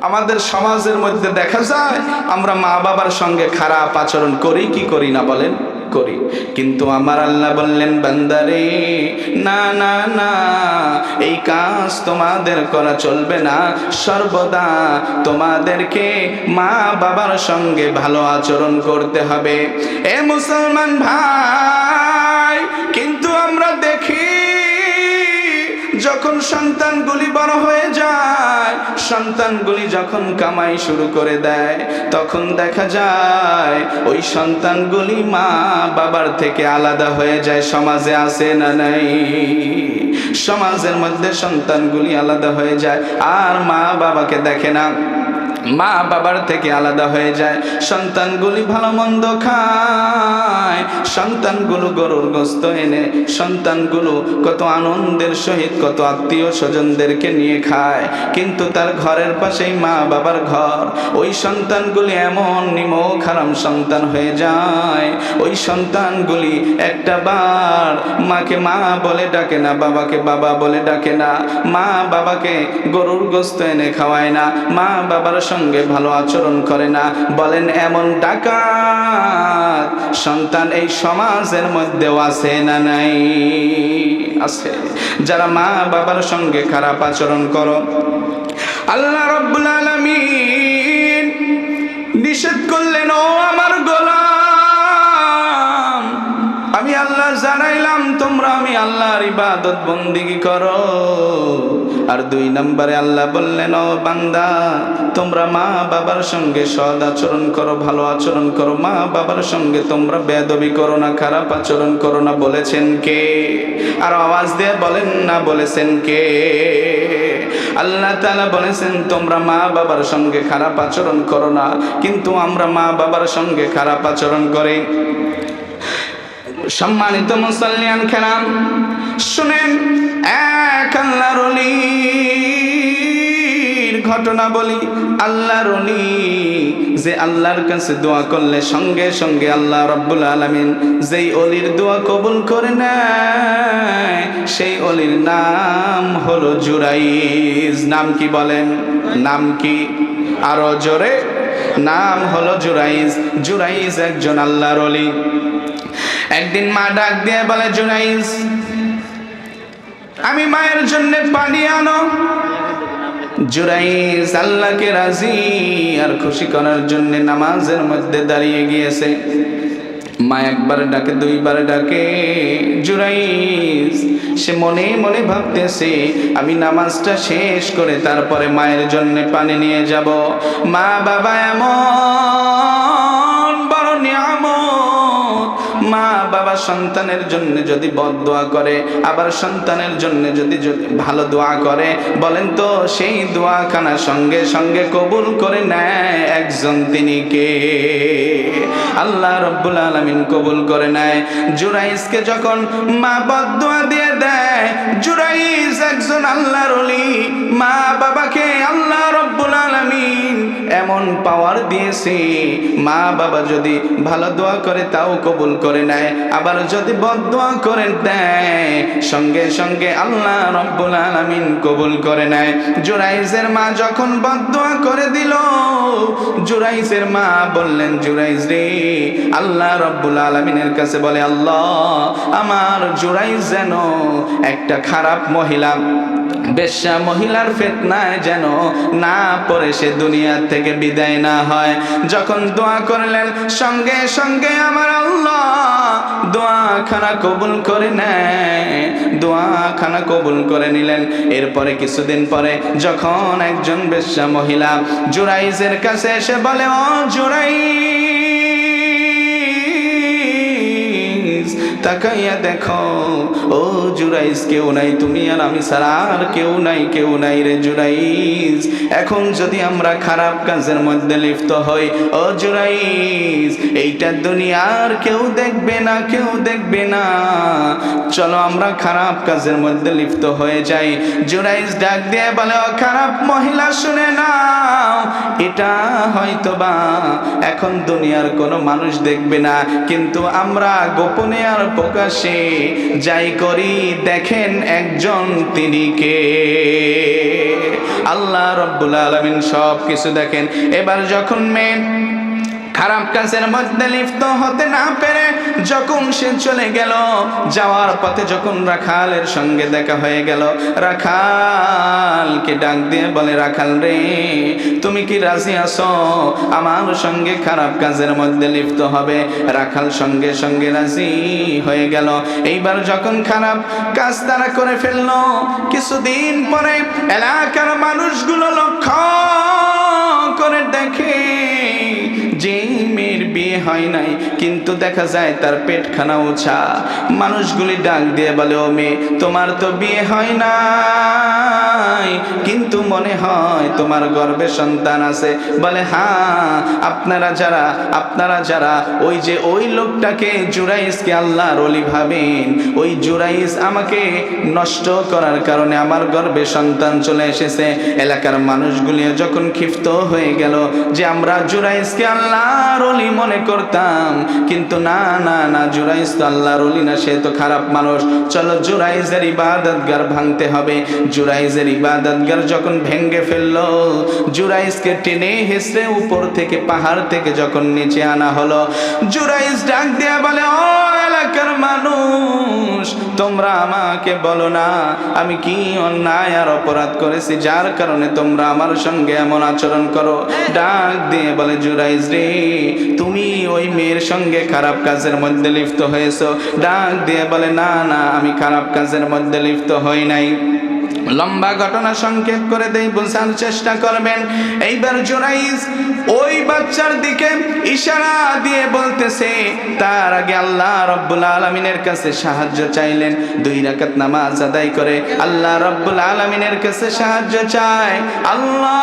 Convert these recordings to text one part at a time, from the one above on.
আমাদের সমাজের মধ্যে দেখা যায়, আমরা মা বাবার সঙ্গে খারাপ আচরণ করি, কি করি না বলেন? করি। কিন্তু আমার আল্লাহ বললেন, বান্দারে, না না না, এই কাজ তোমাদের করা চলবে না। সর্বদা তোমাদেরকে মা বাবার সঙ্গে ভালো আচরণ করতে হবে। এ মুসলমান ভাই সন্তানগুলি বড় হয়ে যায়, সন্তানগুলি যখন কামাই শুরু করে দেয়, তখন দেখা যায় ওই সন্তানগুলি মা বাবার থেকে আলাদা হয়ে যায়, সমাজে আসে না নাই? সমাজের মধ্যে সন্তানগুলি আলাদা হয়ে যায়, আর মা বাবাকে দেখে না। মা বাবার থেকে আলাদা হয়ে যায়। সন্তানগুলি ভালো মন্দ খায়। সন্তানগুলো গরুর গোস্ত এনে সন্তানগুলো কত আনন্দের সহিত, কত আত্মীয় স্বজনদেরকে নিয়ে খায়। কিন্তু তার ঘরের পাশেই মা বাবার ঘর। ওই সন্তানগুলি এমন নিমক হারাম সন্তান হয়ে যায়। ওই সন্তানগুলি একটা বার মাকে মা বলে ডাকে না, বাবাকে বাবা বলে ডাকে না। মা বাবাকে গরুর গোস্ত এনে খাওয়ায় না। মা বাবার সঙ্গে ভালো আচরণ করে না। বলেন, এমন ডাকাত সন্তান এই সমাজের মধ্যেও আছে না নাই? আছে। যারা মা বাবার সঙ্গে খারাপ আচরণ করো, আল্লাহ রব্বুল আলামিন নিষেধ করলেন, ও আমার গোলাম, আমি আল্লাহ জানাইলাম, তোমরা আমি আল্লাহর ইবাদত বন্দিগি করো। আর দুই নম্বরে আল্লাহ বললেন, ও বান্দা, তোমরা মা বাবার সঙ্গে সদ আচরণ করো, ভালো আচরণ করো। মা বাবার সঙ্গে তোমরা বেদবি করো না, খারাপ আচরণ করো না। বলেছেন কে? আর আওয়াজ দিয়ে বলেন না, বলেছেন কে? আল্লাহ তাআলা বলেছেন, তোমরা মা বাবার সঙ্গে খারাপ আচরণ করো না, কিন্তু আমরা মা বাবার সঙ্গে খারাপ আচরণ করি। সম্মানিত মুসল্লিয়ান খেলাম। শুনেন, এক আল্লাহর ঘটনা বলি। আল্লাহর যে আল্লাহর কাছে দোয়া করলে সঙ্গে সঙ্গে আল্লাহ রব্বুল আলমিন যেই অলির দোয়া কবুল করে নেয়, সেই অলির নাম হলো জুরাইজ। নাম কি বলেন? নাম কি? আরও জোরে। নাম হলো জুরাইজ। জুরাইজ একজন আল্লাহর অলি একদিন মা ডাক দিয়ে বলে, জুনাইজ, আমি মায়ের জন্য পানি আনো। জুরাইজ আল্লাহকে রাজি আর খুশি করার জন্য নামাজের মধ্যে দাঁড়িয়ে গিয়েছে। মা একবার ডাকে, দুইবার ডাকে জুরাইস সে মনে মনে ভাবতেছে আমি নামাজটা শেষ করে তারপরে মায়ের জন্য পানি নিয়ে যাব। মা বাবা এমন বাবা সন্তানের জন্য যদি বদ দোয়া করে, আবার সন্তানের জন্য যদি ভালো দোয়া করে, বলেন তো সেই দোয়াখানা সঙ্গে সঙ্গে কবুল করে নেয় একজন তিনি কে? আল্লাহ রব্বুল আলমিন কবুল করে নেয়। জুরাইজকে যখন মা বদ দোয়া দিয়ে দেয় জুরাইজ একজন আল্লাহর মা বাবাকে আল্লাহ রব্বুল আলমিন এমন পাওয়ার দিয়েছে। মা বাবা যদি ভালো দোয়া করে তাও কবুল করে নেয়, আবার যদি বদ দোয়া করে দেয়, সঙ্গে সঙ্গে আল্লাহ রব্বুল আলমিন কবুল করে নেয়। জুরাইজের মা যখন বদ দোয়া করে দিল জুরাইজের মা বললেন জুরাইজ রে, আল্লাহ রব্বুল আলমিনের কাছে বলে, আল্লাহ, আমার জুরাইজ যেন একটা খারাপ মহিলা বেশ্যা মহিলার ফেতনায় যেন না পড়ে সে দুনিয়া থেকে বিদায় না হয়। যখন দোয়া করলেন, সঙ্গে সঙ্গে আমার আল্লাহ দোয়াখানা কবুল করে নেয়, দোয়াখানা কবুল করে নিলেন। এরপরে কিছুদিন পরে যখন একজন বেশ্যা মহিলা জুরাইজের কাছে এসে বলে, ও জুরাই তাকাইয়া দেখো, ও জুরাইজ কেউ নাই তুমি আর আমি ছাড়া, আর কেউ নাই কেউ নাই রে জুরাইজ এখন যদি আমরা খারাপ কাজের মধ্যে লিপ্ত হই, ও জুরাইজ এইটা দুনিয়ার কেউ দেখবে না, কেউ দেখবে না। চলো আমরা খারাপ কাজের মধ্যে লিপ্ত হয়ে যাই। জুরাইজ ডাক দিয়ে বলে, ও খারাপ মহিলা, শুনে এটা এটা হয়তো বা এখন দুনিয়ার কোনো মানুষ দেখবে না। কিন্তু আমরা গোপনে আর প্রকাশে যাই করি, দেখেন একজন তিনি কে? আল্লাহ রব্বুল আলমিন সব কিছু দেখেন। এবার যখন মেয়ে খারাপ কাজের মধ্যে লিপ্ত হতে না পেরে যখন সে চলে গেল, যাওয়ার পথে যখন রাখালের সঙ্গে দেখা হয়ে গেল, রাখালকে ডাক দিয়ে বলে, রাখাল রে, তুমি কি রাজি আছো? আমার সঙ্গে খারাপ কাজের মধ্যে লিপ্ত হবে। রাখাল সঙ্গে সঙ্গে রাজি হয়ে গেল। এইবার যখন খারাপ কাজ তারা করে ফেলল, কিছুদিন পরে এলাকার মানুষগুলো লক্ষ্য করে দেখে যে মেয়ের বিয়ে হয় নাই, কিন্তু দেখা যায় তার পেটখানা ওছা মানুষগুলি ডাক দিয়ে বলে, ও মেয়ে, তোমার তো বিয়ে হয় নাই কিন্তু মনে হয় তোমার গর্ভে সন্তান আছে। বলে হ্যাঁ আপনারা যারা আপনারা যারা, ওই যে ওই লোকটাকে জুরাইসকে আল্লাহর অলি ভাবেন, ওই জুরাইস আমাকে নষ্ট করার কারণে আমার গর্ভে সন্তান চলে এসেছে। এলাকার মানুষগুলি যখন ক্ষিপ্ত হয়ে গেল যে আমরা জুরাইসকে আল্লাহর অলি মনে করতাম, কিন্তু না না না জুরাইস তো আল্লাহর অলি না, সে তো খারাপ মানুষ। চলো জুরাইজের ইবাদতগার ভাঙতে হবে। জুরাইজের ইবাদতগার যখন ভেঙ্গে ফেলল জুরাইজকে টেনে হেসড়ে উপর থেকে পাহাড় থেকে যখন নিচে আনা হলো জুরাইজ ডাক দেয়া বলে, ও এলাকার মানুষ, তোমরা আমাকে বলো না, আমি কি অন্যায় আর অপরাধ করেছি, যার কারণে তোমরা আমার সঙ্গে এমন আচরণ করো? ডাক দিয়ে বলে জুরাইজ রে, তুমি ওই মেয়ের সঙ্গে খারাপ কাজের মধ্যে লিপ্ত হয়েছো। ডাক দিয়ে বলে, না না, আমি খারাপ কাজের মধ্যে লিপ্ত হই নাই। লম্বা ঘটনা সংক্ষেপ করে দেই বোঝার চেষ্টা করবেন। এইবার জোরাইজ ওই বাচ্চার দিকে ইশারা দিয়ে বলতেছে, তার আগে আল্লাহ রব্বুল আলমিনের কাছে সাহায্য চাইলেন। দুই রাকাত নামাজ আদায় করে আল্লাহ রব্বুল আলমিনের কাছে সাহায্য চায়। আল্লাহ,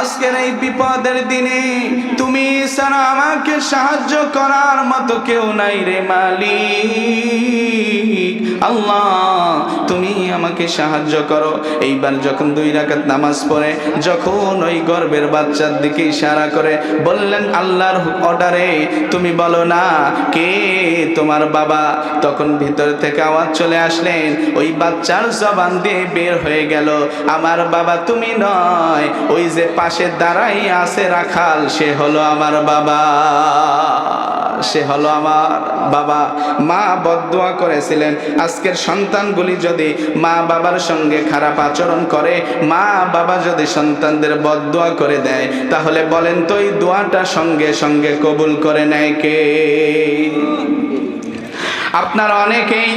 আজকের এই বিপদের দিনে তুমি সারা আমাকে সাহায্য করার মতো কেউ নাই রে মালিক। আল্লাহ, তুমি আমাকে সাহায্য করো। এইবার যখন দুই রাকাত নামাজ পড়ে, যখন ওই গর্বের বাচ্চার দিকে ইশারা করে, বললেন, আল্লাহর অর্ডারে তুমি বলো না, কে তোমার বাবা? তখন ভিতর থেকে আওয়াজ চলে আসলেন, ওই বাচ্চার জবান দিয়ে বের হয়ে গেল। আমার বাবা তুমি নয়, ওই যে পাশে দাঁড়াই আছে রাখাল, সে হলো আমার বাবা, সে হলো আমার বাবা। মা বদুয়া করেছিলেন আজকের সন্তানগুলি যদি মা বাবার সঙ্গে খারাপ আচরণ করে, মা বাবা যদি সন্তানদের বদোয়া করে দেয়, তাহলে বলেন তো এই দোয়াটা সঙ্গে সঙ্গে কবুল করে নেয় কে? আপনার অনেকেই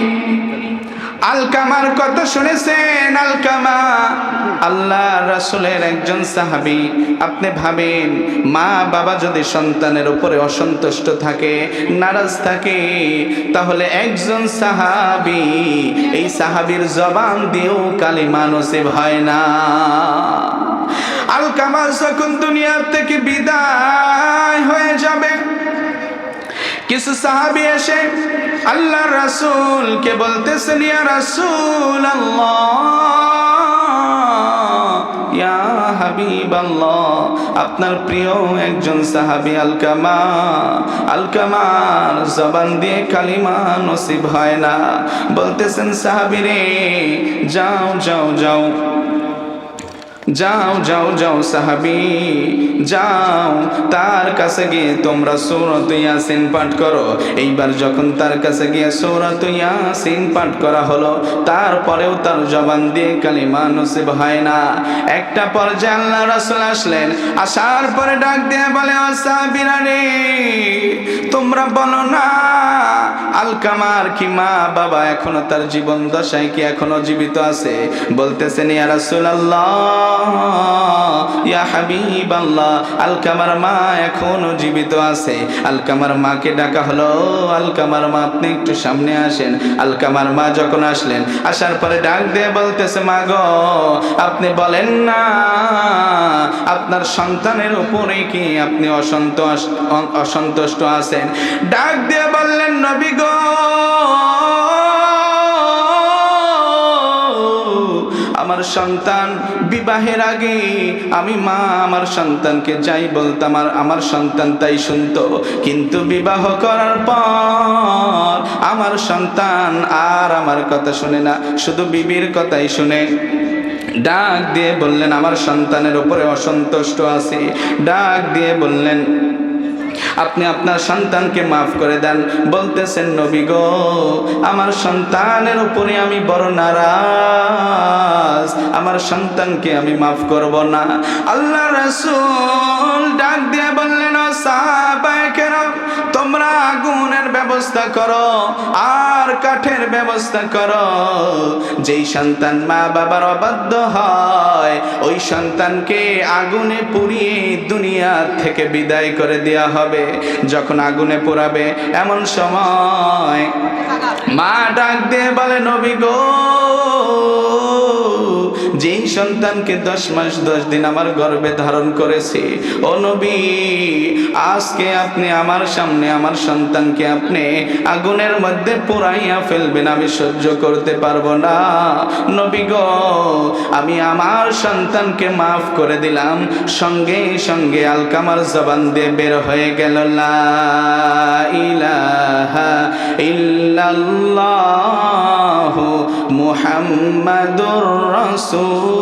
আলকামার কথা শুনেছেন আলকামা আল্লাহ রাসুলের একজন সাহাবি, আপনি ভাবেন, মা, বাবা যদি সন্তানের উপরে অসন্তুষ্ট থাকে, নারাজ থাকে, তাহলে একজন সাহাবি, এই সাহাবির জবান দিয়েও কালিমা নসিব হয় না। আলকামা যখন দুনিয়া থেকে বিদায় হয়ে যাবে কিছু সাহাবি এসে আল্লাহ রাসূল কে বলতেছেন ইয়া রাসূল ইয়া হাবিব আপনার প্রিয় একজন সাহাবি আলকামা আলকামার জবান দিয়ে কালিমা নসিব হয় না বলতেছেন সাহাবি রে যাও যাও যাও যাও যাও যাও সাহাবি, যাও। তার কাছে গিয়ে তোমরা সৌরত ইয়াসিন পাঠ করো। এইবার যখন তার কাছে গিয়ে সৌরত ইয়াসিন পাঠ করা হলো, তারপরেও তার জবান দিয়ে কালিমা নসিব হয় না। একটা পর্যায়ে আল্লাহ রাসূল আসলেন, আসার পরে ডাক দিয়ে বলে সাহাবীরা রে, তোমরা বলো না, আলকামার কি মা বাবা এখনও তার জীবন দশায় কি এখনও জীবিত আছে? বলতেছেন, ইয়া রাসূলুল্লাহ। আসলেন, আসার পরে ডাক দিয়ে বলতেছে, মা গো, আপনি বলেন না, আপনার সন্তানের উপরে কি আপনি অসন্তুষ্ট অসন্তুষ্ট আছেন? ডাক দিয়ে বললেন, নবী গো আমার সন্তান বিবাহের আগে আমি মা আমার সন্তানকে যাই বলতাম আর আমার সন্তান তাই শুনতো। কিন্তু বিবাহ করার পর আমার সন্তান আর আমার কথা শুনে না, শুধু বিবির কথাই শুনে। ডাক দিয়ে বললেন, আমার সন্তানের উপরে অসন্তুষ্ট আছি। ডাক দিয়ে বললেন আপনি আপনার সন্তানকে মাফ করে দেন। বলতেছেন, নবী গো, আমার সন্তানের উপরে আমি বড় নারাজ। আমার সন্তানকে আমি মাফ করব না। আল্লাহ রাসূল ডাক দিয়ে বললেন, ও কেরাম তোমরা আগুনের ব্যবস্থা করো, আর কাঠের ব্যবস্থা করো। যেই সন্তান মা বাবার অবাধ্য হয়, ওই সন্তানকে আগুনে পুড়িয়ে দুনিয়া থেকে বিদায় করে দেয়া হবে। যখন আগুনে পোড়াবে, এমন সময় মা ডাক দিয়ে বলে, নবী গো সন্তানকে দশ মাস, দশ দিন আমার গর্ভে ধারণ করেছি। ও নবী, আজকে আপনি আমার সামনে, আমার সন্তানকে আপনি আগুনের মধ্যে পুরাইয়া ফেলবেন, আমি সহ্য করতে পারব না। নবী গো, আমি আমার সন্তানকে মাফ করে দিলাম, সঙ্গে সঙ্গে আলকামার জবান দিয়ে বের হয়ে গেল, লা ইলাহা মুহাম্মাদুর